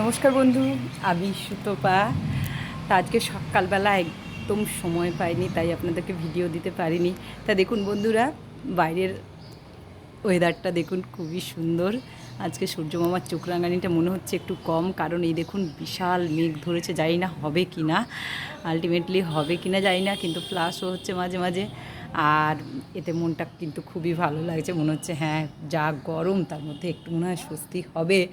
নমস্কার বন্ধু, আমি সুতপা। তা আজকে সকালবেলা একদম সময় পাইনি, তাই আপনাদেরকে ভিডিও দিতে পারিনি। তা দেখুন বন্ধুরা, বাইরের ওয়েদারটা দেখুন খুবই সুন্দর। আজকে সূর্যমামার চোখ রাঙানিটা মনে হচ্ছে একটু কম, কারণ এই দেখুন বিশাল মেঘ ধরেছে, জানি না হবে কি না আলটিমেটলি হবে কি না জানি না, কিন্তু ফ্লাশও হচ্ছে মাঝে মাঝে। আর এতে মনটা কিন্তু খুবই ভালো লাগছে। মনে হচ্ছে হ্যাঁ যা গরম, তার মধ্যে একটু মনে হয় স্বস্তি হবে।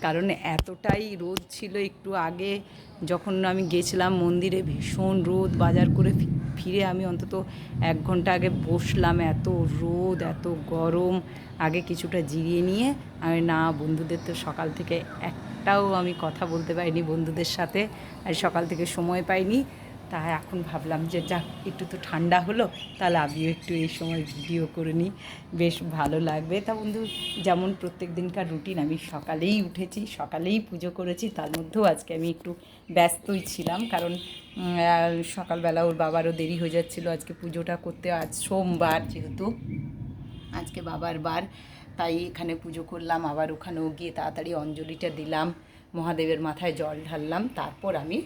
কারণ এতটাই রোদ ছিল একটু আগে, যখন আমি গেছিলাম মন্দিরে, ভীষণ রোদ, বাজার করে ফিরে আমি অন্তত এক ঘণ্টা আগে বসলাম, এত রোদ, এত গরম। আগে কিছুটা জিরিয়ে নিয়ে, আমি, না, বন্ধুদের তো সকাল থেকে একটাও আমি কথা বলতে পারিনি বন্ধুদের সাথে। আর সকাল থেকে সময় পাইনি। তা এখন ভাবলাম যে যাক, একটু তো ঠান্ডা হলো, তাহলে আমিও একটু এই সময় ভিডিও করে নিই। বেশ ভালো লাগবে। তা বন্ধু, যেমন প্রত্যেক দিনকার রুটিন আমি সকালেই উঠেছি, সকালেই পুজো করেছি, তার মধ্যেও আজকে আমি একটু ব্যস্তই ছিলাম, কারণ সকালবেলা ওর বাবারও দেরি হয়ে যাচ্ছিল আজকে পুজোটা করতে। আজ সোমবার যেহেতু, আজকে বাবার বার, তাই এখানে পুজো করলাম, আবার ওখানেও গিয়ে তাড়াতাড়ি অঞ্জলিটা দিলাম, মহাদেবের মাথায় জল ঢাললাম, তারপর আমি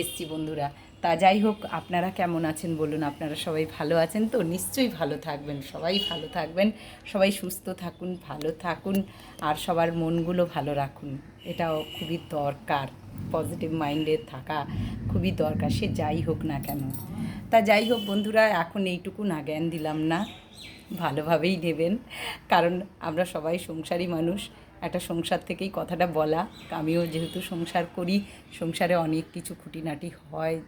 এসছি বন্ধুরা। তা যাই হোক, আপনারা কেমন আছেন বলুন? আপনারা সবাই ভালো আছেন তো? নিশ্চয়ই ভালো থাকবেন, সবাই ভালো থাকবেন। সবাই সুস্থ থাকুন, ভালো থাকুন, আর সবার মনগুলো ভালো রাখুন। এটাও খুবই দরকার। পজিটিভ মাইন্ডে থাকা খুবই দরকার, সে যাই হোক না কেন। তা যাই হোক বন্ধুরা, এখন এইটুকু না জ্ঞান দিলাম না। ভালোভাবেই নেবেন। কারণ আমরা সবাই সংসারী মানুষ। একটা সংসার থেকেই কথাটা বলা। আমিও যেহেতু সংসার করি, সংসারে অনেক কিছু খুঁটিনাটি হয়।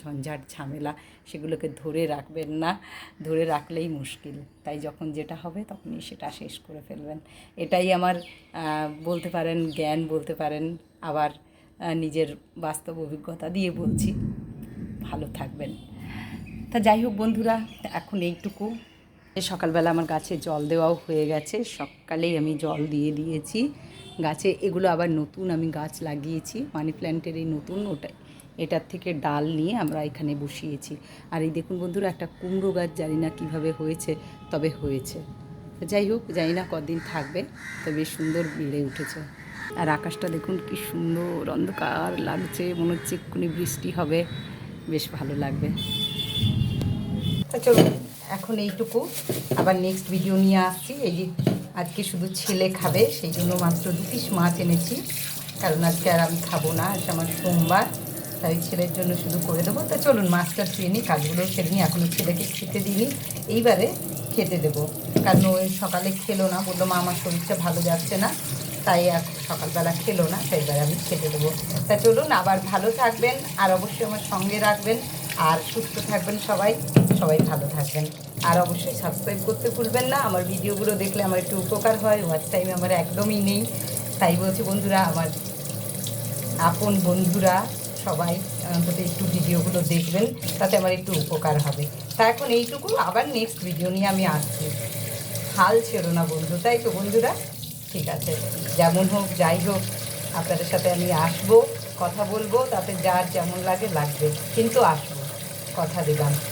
ঝঞ্ঝাট ঝামেলা সেগুলোকে ধরে রাখবেন না, ধরে রাখলেই মুশকিল। তাই যখন যেটা হবে তখনই সেটা শেষ করে ফেলবেন। এটাই আমার বলতে পারেন জ্ঞান, বলতে পারেন আবার নিজের বাস্তব অভিজ্ঞতা দিয়ে বলছি। ভালো থাকবেন। তা যাই হোক বন্ধুরা, এখন এইটুকু। সকালবেলা আমার গাছে জল দেওয়াও হয়ে গেছে। সকালেই আমি জল দিয়ে দিয়েছি। গাছে এগুলো আবার নতুন আমি গাছ লাগিয়েছি। মানি প্ল্যান্টের এই নতুন ওটা এটার থেকে ডাল নিয়ে আমরা এখানে বসিয়েছি। আর এই দেখুন বন্ধুরা, একটা কুমড়ো গাছ, জানি না কীভাবে হয়েছে, তবে হয়েছে। যাই হোক, জানি না কদিন থাকবে, তবে বেশ সুন্দর বেড়ে উঠেছে। আর আকাশটা দেখুন কি সুন্দর অন্ধকার লাগছে, মনে হচ্ছে এক্ষুনি বৃষ্টি হবে, বেশ ভালো লাগবে। তা চলুন, এখন এইটুকু। আবার নেক্সট ভিডিও নিয়ে আসছি। এই যে আজকে শুধু ছেলে খাবে, সেই জন্য মাত্র দু পিস মাছ এনেছি। কারণ আজকে আর আমি খাব না আজকে আমার সোমবার। তাই ছেলের জন্য শুধু করে দেবো। তা চলুন মাছটা ছুঁয়ে নিই, কাজগুলো সেরে নিই। এখনও ছেলেকে খেতে দিইনি। এইবারে খেতে দেবো। কারণ ওই সকালে খেলো না, বলল, মা, আমার শরীরটা ভালো যাচ্ছে না। তাই আর সকালবেলা খেলো না, তাই এবার আমি খেতে দেবো। তা চলুন, আবার ভালো থাকবেন আর অবশ্যই আমার সঙ্গে রাখবেন আর সুস্থ থাকবেন সবাই। সবাই ভালো থাকবেন। আর অবশ্যই সাবস্ক্রাইব করতে ভুলবেন না। আমার ভিডিওগুলো দেখলে আমার একটু উপকার হয়। ওয়াচ টাইম আমার একদমই নেই। তাই বলছি, বন্ধুরা, আমার আপন বন্ধুরা সবাই অন্তত একটু ভিডিওগুলো দেখবেন, তাতে আমার একটু উপকার হবে। তা এখন এইটুকু, আবার নেক্সট ভিডিও নিয়ে আমি আসছি। হাল ছেড়ো না বন্ধু, তাই তো বন্ধুরা? ঠিক আছে, যেমন হোক, যাই হোক, আপনাদের সাথে আমি আসব, কথা বলব, তাতে যার যেমন লাগে লাগবে, কিন্তু আসব, কথা দিলাম।